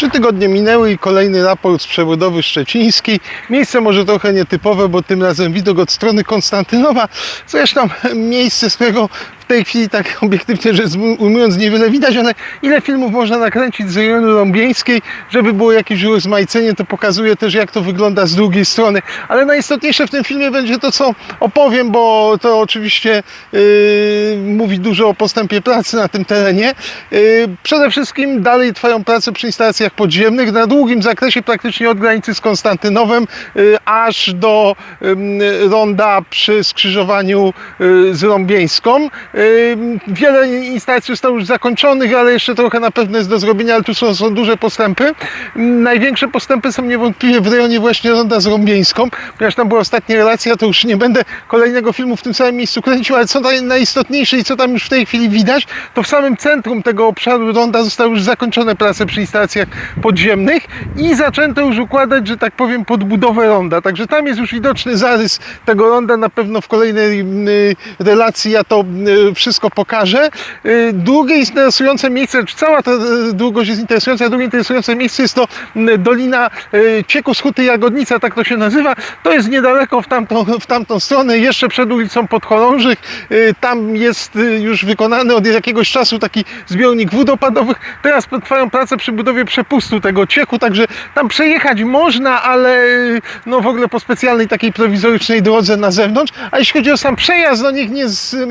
Trzy tygodnie minęły i kolejny raport z przebudowy szczecińskiej. Miejsce może trochę nietypowe, bo tym razem widok od strony Konstantynowa. Zresztą miejsce, z którego tej chwili tak obiektywnie rzecz ujmując niewiele widać, ale ile filmów można nakręcić z rejonu Rąbieńskiej, żeby było jakieś urozmaicenie, to pokazuje też jak to wygląda z drugiej strony. Ale najistotniejsze w tym filmie będzie to, co opowiem, bo to oczywiście yy, mówi dużo o postępie pracy na tym terenie. Yy, przede wszystkim dalej trwają prace przy instalacjach podziemnych na długim zakresie, praktycznie od granicy z Konstantynowem, yy, aż do yy, ronda przy skrzyżowaniu yy, z Rąbieńską. Yy, Wiele instalacji zostało już zakończonych, ale jeszcze trochę na pewno jest do zrobienia, ale tu są, są duże postępy. Największe postępy są niewątpliwie w rejonie właśnie ronda z Rąbieńską, ponieważ tam była ostatnia relacja, to już nie będę kolejnego filmu w tym samym miejscu kręcił, ale co naj- najistotniejsze i co tam już w tej chwili widać, to w samym centrum tego obszaru ronda zostały już zakończone prace przy instalacjach podziemnych i zaczęto już układać, że tak powiem, podbudowę ronda. Także tam jest już widoczny zarys tego ronda. Na pewno w kolejnej relacji ja to y, wszystko pokażę. Y, Drugie interesujące miejsce, cała ta y, długość jest interesująca, drugie interesujące miejsce jest to Dolina y, Cieku z Huty Jagodnica, tak to się nazywa. To jest niedaleko w tamtą, w tamtą stronę, jeszcze przed ulicą Podchorążych. Tam jest już wykonany od jakiegoś czasu taki zbiornik wód opadowych. Teraz trwają prace przy budowie przepustu tego cieku, także tam przejechać można, ale no w ogóle po specjalnej takiej prowizorycznej drodze na zewnątrz. A jeśli chodzi o sam przejazd, no niech nie z, mm,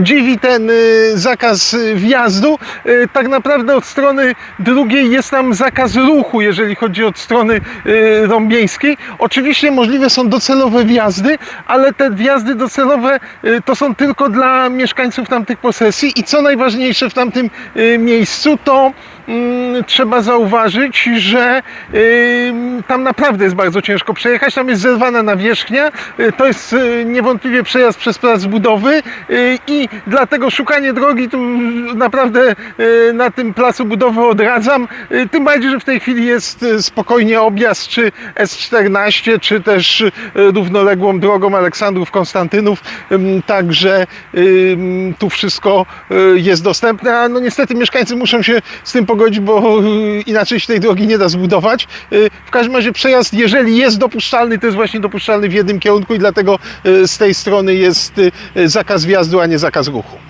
dziwi ten y, zakaz y, wjazdu. Y, Tak naprawdę od strony drugiej jest tam zakaz ruchu, jeżeli chodzi od strony rąbieńskiej. Oczywiście możliwe są docelowe wjazdy, ale te wjazdy docelowe to są tylko dla mieszkańców tamtych posesji i co najważniejsze w tamtym miejscu to trzeba zauważyć, że tam naprawdę jest bardzo ciężko przejechać. Tam jest zerwana nawierzchnia. Y, to jest y, niewątpliwie przejazd przez plac budowy y, i dlatego szukanie drogi tu naprawdę na tym placu budowy odradzam. Tym bardziej, że w tej chwili jest spokojnie objazd czy S14, czy też równoległą drogą Aleksandrów Konstantynów. Ym, Także tu wszystko jest dostępne, a no niestety mieszkańcy muszą się z tym pogodzić, bo y, inaczej się tej drogi nie da zbudować. Y, W każdym razie przejazd, jeżeli jest dopuszczalny, to jest właśnie dopuszczalny w jednym kierunku i dlatego y, z tej strony jest zakaz wjazdu, a nie zakaz ruchu.